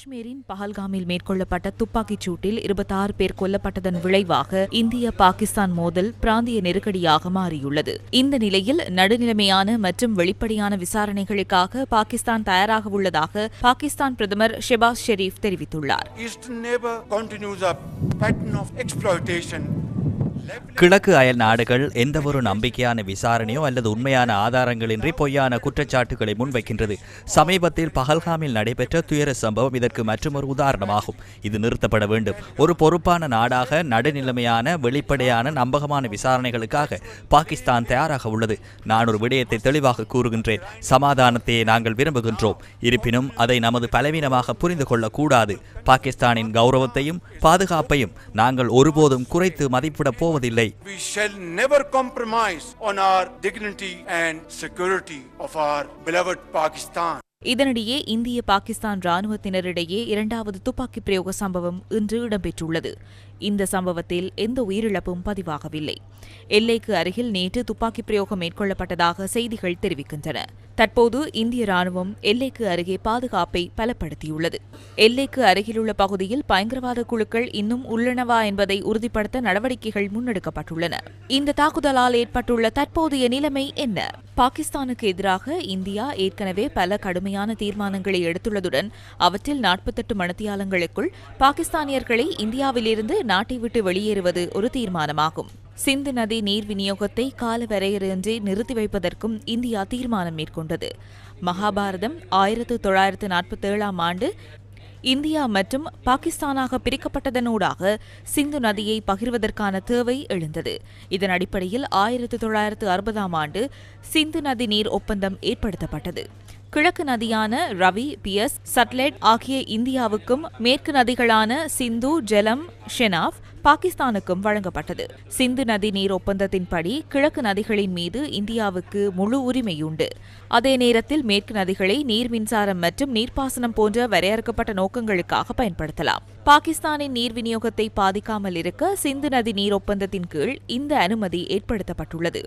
காஷ்மீரின் பஹல்காமில் மேற்கொள்ளப்பட்ட துப்பாக்கிச் சூட்டில் இருபத்தாறு பேர் கொல்லப்பட்டதன் விளைவாக இந்திய பாகிஸ்தான் மோதல் பிராந்திய நெருக்கடியாக மாறியுள்ளது. இந்த நிலையில் நடுநிலைமையான மற்றும் வெளிப்படையான விசாரணைகளுக்காக பாகிஸ்தான் தயாராக உள்ளதாக பாகிஸ்தான் பிரதமர் ஷெபாஸ் ஷெரீப் தெரிவித்துள்ளார். கிழக்கு அயல் நாடுகள் எந்தவொரு நம்பிக்கையான விசாரணையோ அல்லது உண்மையான ஆதாரங்களின்றி பொய்யான குற்றச்சாட்டுகளை முன்வைக்கின்றது. சமீபத்தில் பகல்காமில் நடைபெற்ற துயர சம்பவம் இதற்கு மற்றொரு உதாரணமாகும். இது நிறுத்தப்பட வேண்டும். ஒரு பொறுப்பான நாடாக நடுநிலைமையான வெளிப்படையான நம்பகமான விசாரணைகளுக்காக பாகிஸ்தான் தயாராக உள்ளது. நான் ஒரு விடயத்தை தெளிவாக கூறுகின்றேன். சமாதானத்தையே நாங்கள் விரும்புகின்றோம். இருப்பினும் அதை நமது பலவீனமாக புரிந்து கொள்ளக்கூடாது. பாகிஸ்தானின் கௌரவத்தையும் பாதுகாப்பையும் நாங்கள் ஒருபோதும் குறைத்து மதிப்பிடப் போவதில்லை. We shall never compromise on our dignity and security of our beloved Pakistan. இதனிடையே இந்திய பாகிஸ்தான் ராணுவத்தினரிடையே இரண்டாவது துப்பாக்கி பிரயோக சம்பவம் இன்று இடம்பெற்றுள்ளது. இந்த சம்பவத்தில் எந்த உயிரிழப்பும் பதிவாகவில்லை. எல்லைக்கு அருகில் நேற்று துப்பாக்கி பிரயோகம் மேற்கொள்ளப்பட்டதாக செய்திகள் தெரிவிக்கின்றன. தற்போது இந்திய ராணுவம் எல்லைக்கு அருகே பாதுகாப்பை பலப்படுத்தியுள்ளது. எல்லைக்கு அருகிலுள்ள பகுதியில் பயங்கரவாத குழுக்கள் இன்னும் உள்ளனவா என்பதை உறுதிப்படுத்த நடவடிக்கைகள் முன்னெடுக்கப்பட்டுள்ளன. இந்த தாக்குதலால் ஏற்பட்டுள்ள தற்போதைய நிலைமை என்ன? பாகிஸ்தானுக்கு எதிராக இந்தியா ஏற்கனவே பல கடுமையான தீர்மானங்களை எடுத்துள்ளதுடன் அவற்றில் நாற்பத்தெட்டு மணித்தியாலங்களுக்குள் பாகிஸ்தானியர்களை இந்தியாவிலிருந்து நாட்டை விட்டு வெளியேறுவது ஒரு தீர்மானமாகும். சிந்து நதி நீர் விநியோகத்தை காலவரையறையின்றி நிறுத்தி வைப்பதற்கும் இந்தியா தீர்மானம் மேற்கொண்டது. மகாபாரதம் ஆயிரத்து தொள்ளாயிரத்து நாற்பத்தி ஏழாம் ஆண்டு இந்தியா மற்றும் பாகிஸ்தானாக பிரிக்கப்பட்டதனூடாக சிந்து நதியை பகிர்வதற்கான தேவை எழுந்தது. இதன் அடிப்படையில் ஆயிரத்து தொள்ளாயிரத்து அறுபதாம் ஆண்டு சிந்து நதி நீர் ஒப்பந்தம் ஏற்படுத்தப்பட்டது. கிழக்கு நதியான ரவி பியஸ் சட்லெட் ஆகிய இந்தியாவுக்கும் மேற்கு நதிகளான சிந்து ஜெலம் ஷெனாஃப் பாகிஸ்தானுக்கும் வழங்கப்பட்டது. சிந்து நதி நீர் ஒப்பந்தத்தின்படி கிழக்கு நதிகளின் மீது இந்தியாவுக்கு முழு உரிமையுண்டு. அதே நேரத்தில் மேற்கு நதிகளை நீர் மின்சாரம் மற்றும் நீர்ப்பாசனம் போன்ற வரையறுக்கப்பட்ட நோக்கங்களுக்காக பயன்படுத்தலாம். பாகிஸ்தானின் நீர் விநியோகத்தை பாதிக்காமல் இருக்க சிந்து நதி நீர் ஒப்பந்தத்தின் கீழ் இந்த அனுமதி ஏற்படுத்தப்பட்டுள்ளது.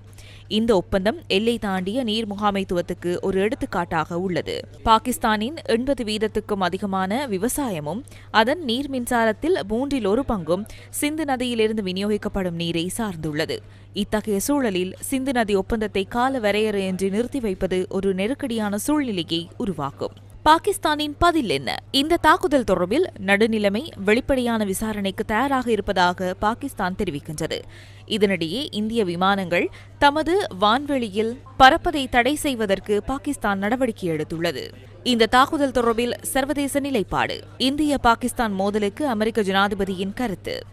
இந்த ஒப்பந்தம் எல்லை தாண்டிய நீர் முகாமைத்துவத்துக்கு ஒரு எடுத்துக்காட்டாக உள்ளது. பாகிஸ்தானின் எண்பது வீதத்துக்கும் அதிகமான விவசாயமும் அதன் நீர் மின்சாரத்தில் மூன்றில் ஒரு பங்கும் சிந்து நதியிலிருந்து விநியோகிக்கப்படும் நீரை சார்ந்துள்ளது. இத்தகைய சூழலில் சிந்து நதி ஒப்பந்தத்தை கால வரையறையின்றி நிறுத்தி வைப்பது ஒரு நெருக்கடியான சூழ்நிலையை உருவாக்கும். பாகிஸ்தானின் பதில் என்ன? இந்த தாக்குதல் தொடர்பில் நடுநிலைமை வெளிப்படையான விசாரணைக்கு தயாராக இருப்பதாக பாகிஸ்தான் தெரிவிக்கின்றது. இதனிடையே இந்திய விமானங்கள் தமது வான்வெளியில் பறப்பதை தடை செய்வதற்கு பாகிஸ்தான் நடவடிக்கை எடுத்துள்ளது. இந்த தாக்குதல் தொடர்பில் சர்வதேச நிலைப்பாடு. இந்திய பாகிஸ்தான் மோதலுக்கு அமெரிக்க ஜனாதிபதியின் கருத்து.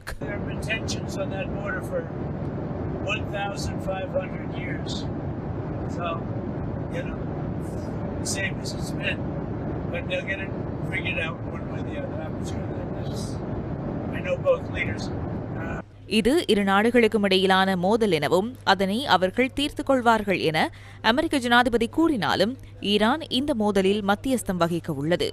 So, you know, same as it's been. But they'll get it figured out one way or the other. I'm sure that this. I know both leaders. Uh, இது இரு நாடுகளுக்கும் இடையிலான மோதல் எனவும் அதனை அவர்கள் தீர்த்து கொள்வார்கள் என அமெரிக்க ஜனாதிபதி கூறினாலும் ஈரான் இந்த மோதலில் மத்தியஸ்தம் வகிக்க உள்ளது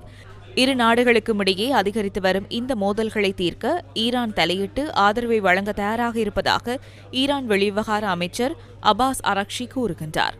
இரு நாடுகளுக்கும் இடையே அதிகரித்து வரும் இந்த மோதல்களை தீர்க்க ஈரான் தலையிட்டு ஆதரவை வழங்க தயாராக இருப்பதாக ஈரான் வெளிவிவகார அமைச்சர் அபாஸ் அரக்ஷி கூறுகின்றார்